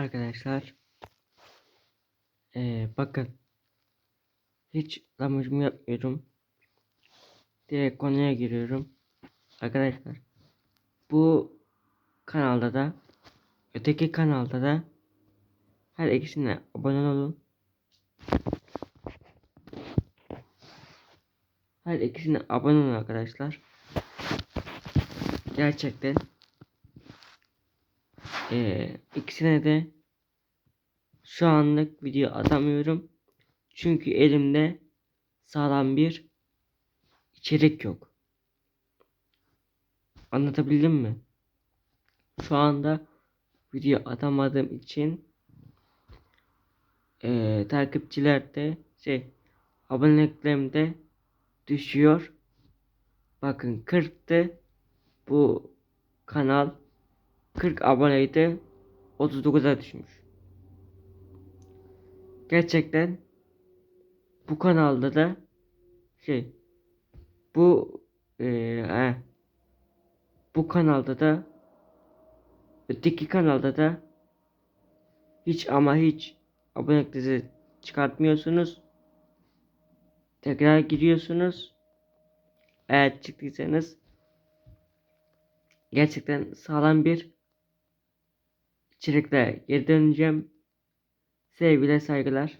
Arkadaşlar. Ee, bakın. Hiç damacımı yapmıyorum. Direkt konuya giriyorum. Arkadaşlar. Bu kanalda da öteki kanalda da her ikisine abone olun. Her ikisine abone olun arkadaşlar. Gerçekten ee, ikisine de şu anlık video atamıyorum. Çünkü elimde sağlam bir içerik yok. Anlatabildim mi? Şu anda video atamadığım için ee, takipçiler de şey aboneliklerim de düşüyor. Bakın 40'tı bu kanal 40 aboneydi 39'a düşmüş. Gerçekten bu kanalda da şey bu eee, he, bu kanalda da öteki kanalda da hiç ama hiç aboneliklerinizi çıkartmıyorsunuz. Tekrar giriyorsunuz. Eğer çıktıysanız gerçekten sağlam bir içerikle geri döneceğim. Sevgiler saygılar.